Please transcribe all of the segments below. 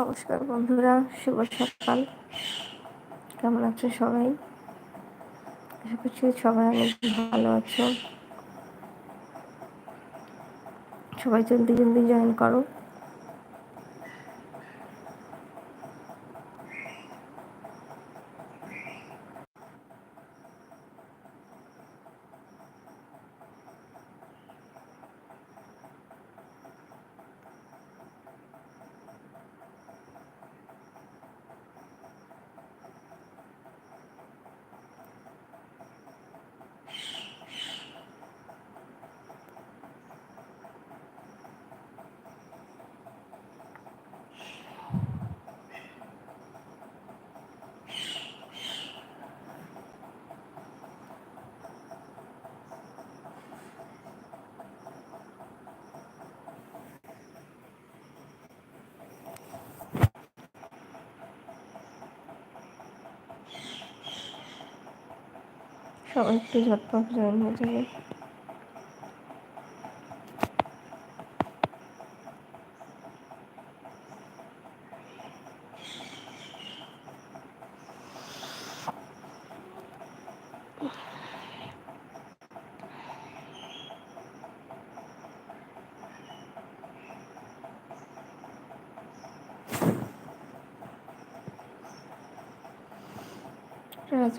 নমস্কার বন্ধুরা, শুভ সকাল। কেমন আছো সবাই? আশা করছি সবাই অনেক ভালো আছো। সবাই জলদি জলদি জয়েন করো। একটু ঝটপট জয়েন হয়ে যাবে।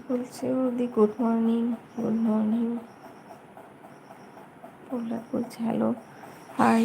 বলছে দি গুড মর্নিং গুড মর্নিং বলছে হ্যালো হাই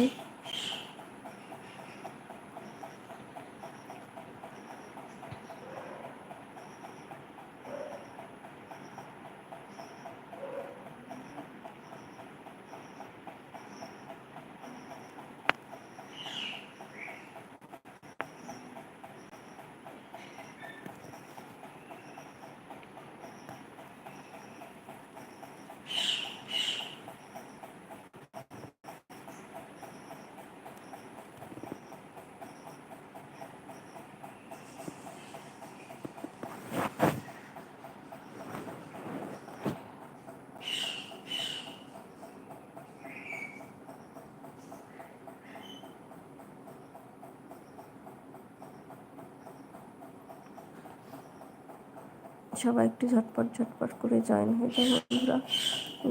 সবাই একটু ঝটপট ঝটপট করে জয়েন হয়ে যায় বন্ধুরা।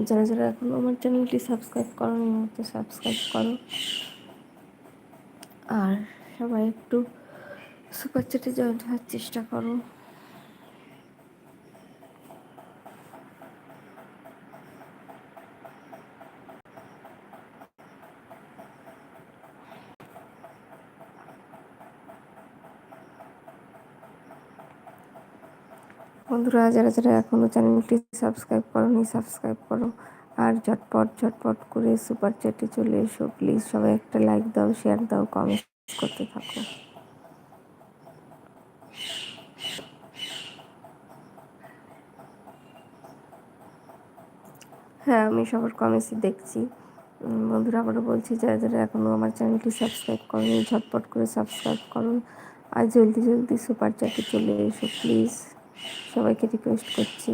যারা যারা এখনও আমার চ্যানেলটি সাবস্ক্রাইব করো এই মুহূর্তে সাবস্ক্রাইব করো। আর সবাই একটু সুপার চ্যাটে জয়েন হওয়ার চেষ্টা করো। বন্ধুরা, যারা যারা এখনও চ্যানেলটি সাবস্ক্রাইব করোনি, সাবস্ক্রাইব করো। আর ঝটপট ঝটপট করে সুপার চ্যাটে চলে এসো প্লিজ সবাই একটা লাইক দাও শেয়ার দাও কমেন্ট করতে থাকো। হ্যাঁ আমি সবার কমেন্টসই দেখছি। বন্ধুরা, আবারও বলছি, যারা যারা এখনও আমার চ্যানেলটি সাবস্ক্রাইব করোনি, ঝটপট করে সাবস্ক্রাইব করুন। আর জলদি জলদি সুপার চ্যাটে চলে এসো প্লিজ সবাইকে রিকোয়েস্ট করছি।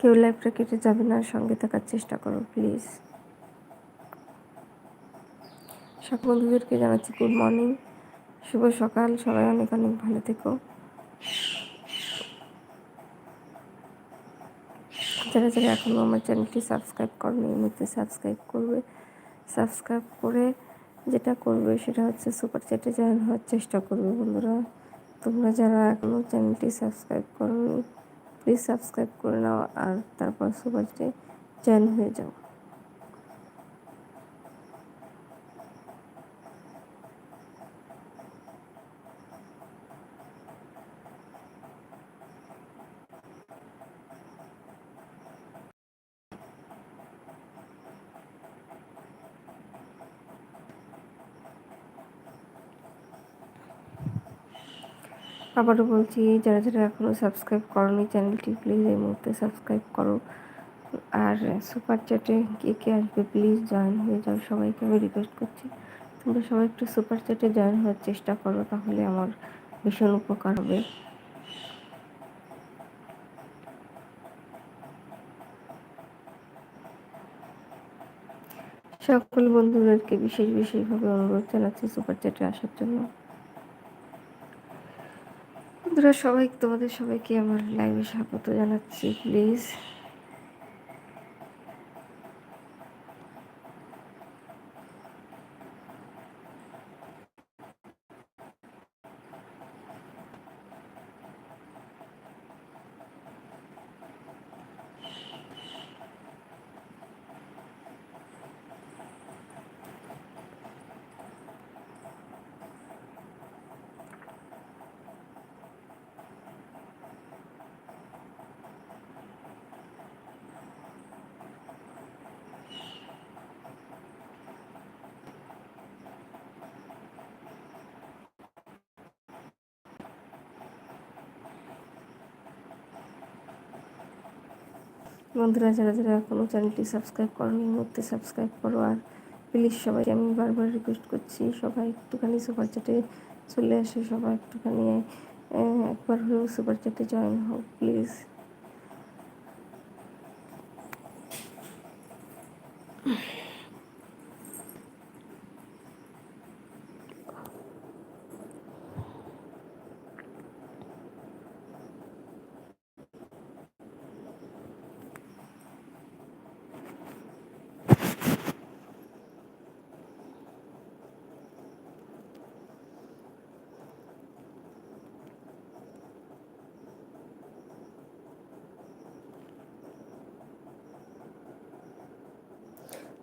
কেউ লাইফটা কেটে যাবে না, সঙ্গে থাকার চেষ্টা করো প্লিজ সব বন্ধুদেরকে জানাচ্ছি গুড মর্নিং শুভ সকাল, সবাই অনেক অনেক ভালো থেকো। যারা যারা এখনও আমার চ্যানেলটি সাবস্ক্রাইব করেনি এই মুহূর্তে সাবস্ক্রাইব করবে। সাবস্ক্রাইব করে যেটা করবে সেটা হচ্ছে সুপার চ্যাটে জয়েন হওয়ার চেষ্টা করবে বন্ধুরা। তোমরা যারা এখনও চ্যানেলটি সাবস্ক্রাইব করোনি প্লিজ সাবস্ক্রাইব করে নাও আর তারপর সুপার চ্যাটে জয়েন হয়ে যাও। আবারও বলছি, যারা যারা এখনও সাবস্ক্রাইব করনি চ্যানেলটি প্লিজ এই মুহূর্তে সাবস্ক্রাইব করো। আর সুপার চ্যাটে কে কে আসবে প্লিজ জয়েন হয়ে যাও। সবাইকে আমি রিকোয়েস্ট করছি, তোমরা সবাই একটু সুপার চ্যাটে জয়েন হওয়ার চেষ্টা করো, তাহলে আমার ভীষণ উপকার হবে। সকল বন্ধুদেরকে বিশেষ বিশেষভাবে অনুরোধ জানাচ্ছি সুপার চ্যাটে আসার জন্য। বন্ধুরা সবাই তোমাদের সবাইকে আমার লাইভে স্বাগত জানাচ্ছি প্লিজ বন্ধুরা, যারা যারা এখনও চ্যানেলটি সাবস্ক্রাইব করো এই মুহূর্তে সাবস্ক্রাইব করো। আর প্লিজ সবাই আমি বারবার রিকোয়েস্ট করছি, সবাই একটুখানি সুপার চ্যাটে চলে আসে, সবাই একটুখানি একবার হয়েও সুপার চ্যাটে জয়েন হোক প্লিজ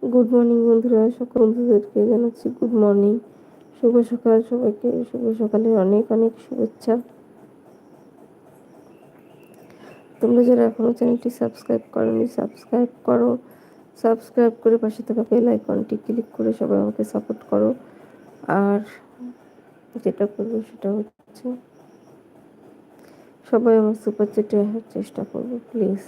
গুড মর্নিং বন্ধুরা। সকল বন্ধুদেরকে জানাচ্ছি গুড মর্নিং শুভ সকাল সবাইকে। শুভ সকালের অনেক অনেক শুভেচ্ছা। তোমরা যারা এখনও চ্যানেলটি সাবস্ক্রাইব করোনি, সাবস্ক্রাইব করো। সাবস্ক্রাইব করে পাশে থাকা বেল আইকনটি ক্লিক করে সবাই আমাকে সাপোর্ট করো। আর যেটা করব সেটা হচ্ছে, সবাই আমার সুপার চেটে চেষ্টা করব প্লিজ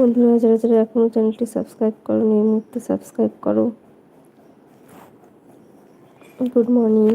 বন্ধুরা যারা যারা এখনও চ্যানেলটি সাবস্ক্রাইব করো এই মুহূর্তে সাবস্ক্রাইব করো। Good morning.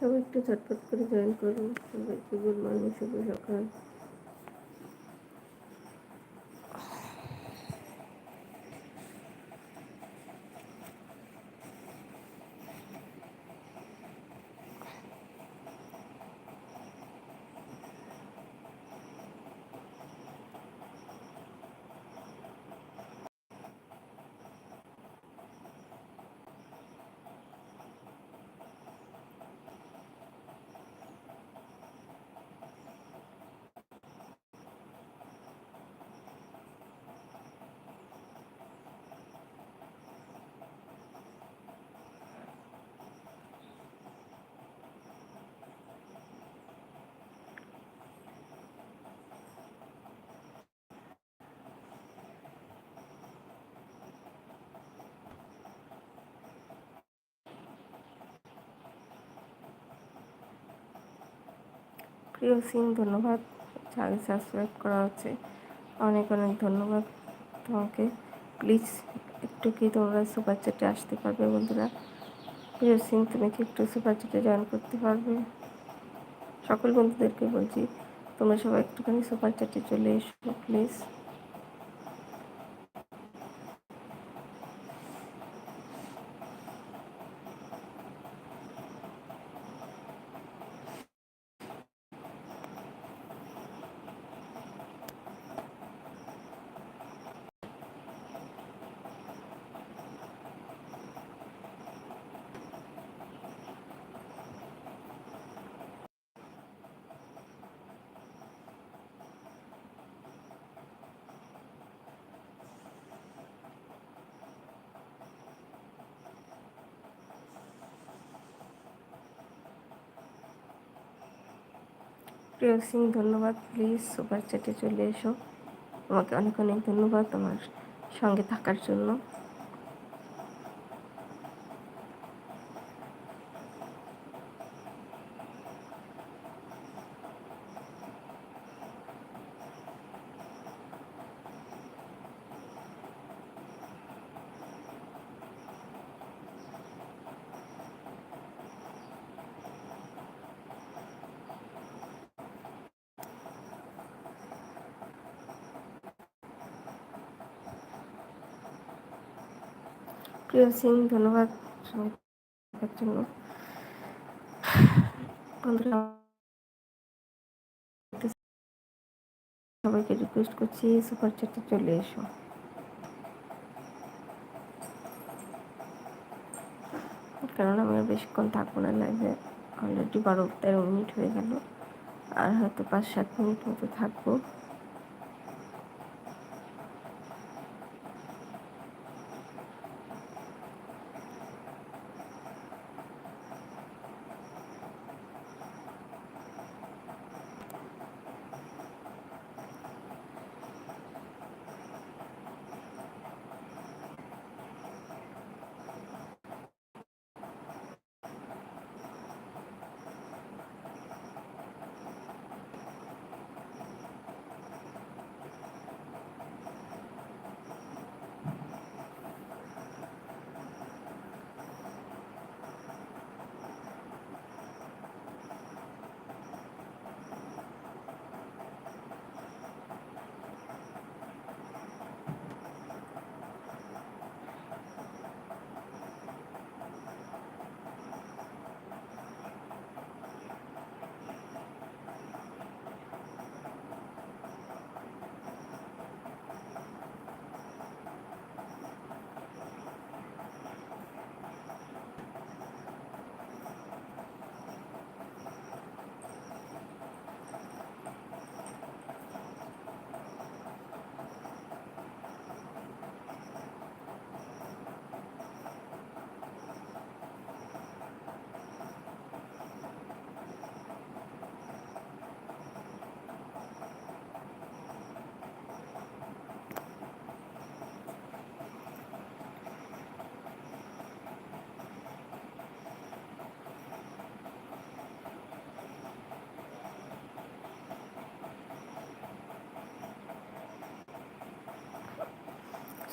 সবাই একটু ছটফট করে জয়েন করুন। সবাইকে গুড মর্নিং শুভ সকাল। প্রিয় সিং ধন্যবাদ। চ্যানেল সাবস্ক্রাইব করা হচ্ছে। অনেক অনেক ধন্যবাদ তোমাকে। প্লিজ, একটু কি তোমরা সুপার চ্যাটে আসতে পারবে বন্ধুরা? প্রিয় সিং তুমি কি একটু সুপার চ্যাটে জয়েন করতে পারবে? সকল বন্ধুদেরকে বলছি, তোমরা সবাই একটুখানি সুপার চ্যাটে চলে এসো, প্লিজ। প্রিয় সিং, ধন্যবাদ। প্লিজ, সুপার চ্যাটে চলে এসো। তোমাকে অনেক অনেক ধন্যবাদ তোমার সঙ্গে থাকার জন্য। প্রিয় সিং, ধন্যবাদ দেখার জন্য। সবাইকে রিকোয়েস্ট করছি সুপার চ্যাটে চলে এসো। কারণ আমি বেশিক্ষণ থাকব না লাইভে অলরেডি বারো তেরো মিনিট হয়ে গেল। আর হয়তো পাঁচ সাত মিনিট মতো থাকব।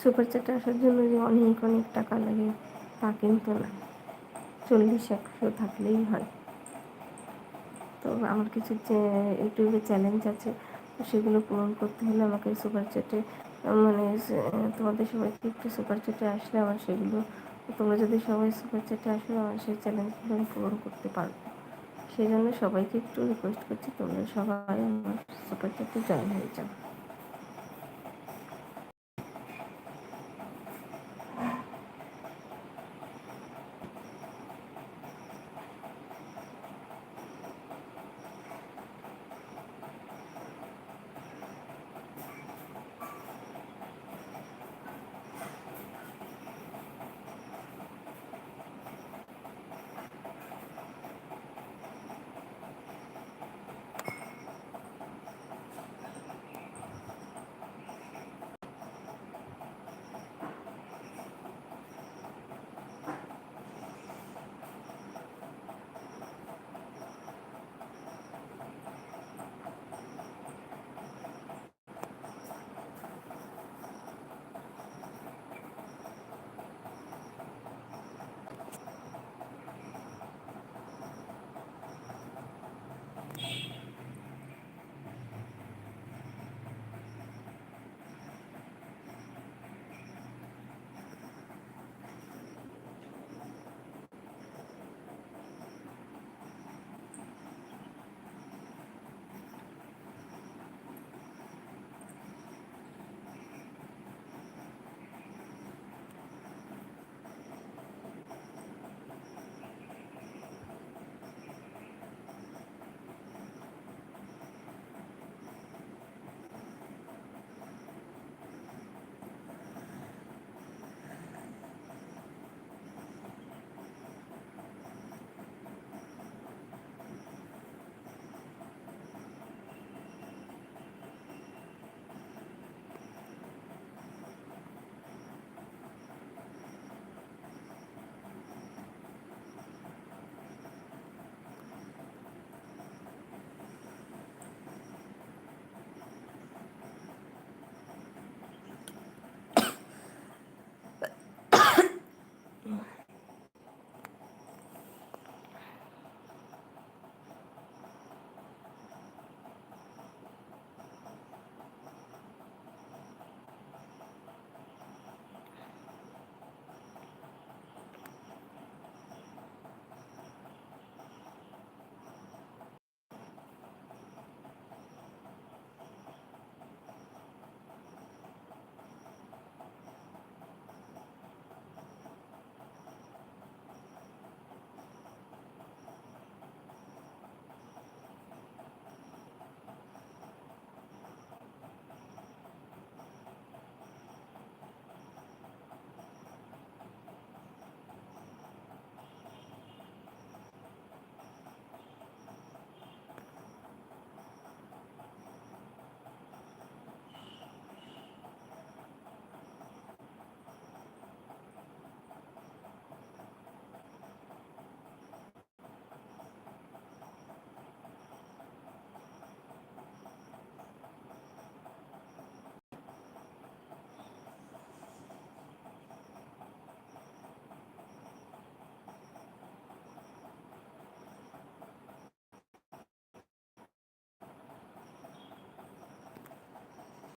সুপার চ্যাটে আসার জন্য যে অনেক অনেক টাকা লাগে, তা কিন্তু না। চল্লিশ, একশো থাকলেই হয়। তো আমার কিছু ইউটিউবে চ্যালেঞ্জ আছে, সেগুলো পূরণ করতে হলে আমাকে সুপার চ্যাটে মানে তোমাদের সবাইকে একটু সুপার চ্যাটে আসলে আমার সেগুলো, তোমরা যদি সবাই সুপার চ্যাটে আসলে আমার সেই চ্যালেঞ্জগুলো আমি পূরণ করতে পারব। সেই জন্য সবাইকে একটু রিকোয়েস্ট করছি, তোমরা সবাই আমার সুপার চ্যাটে জয়েন হয়ে যাও।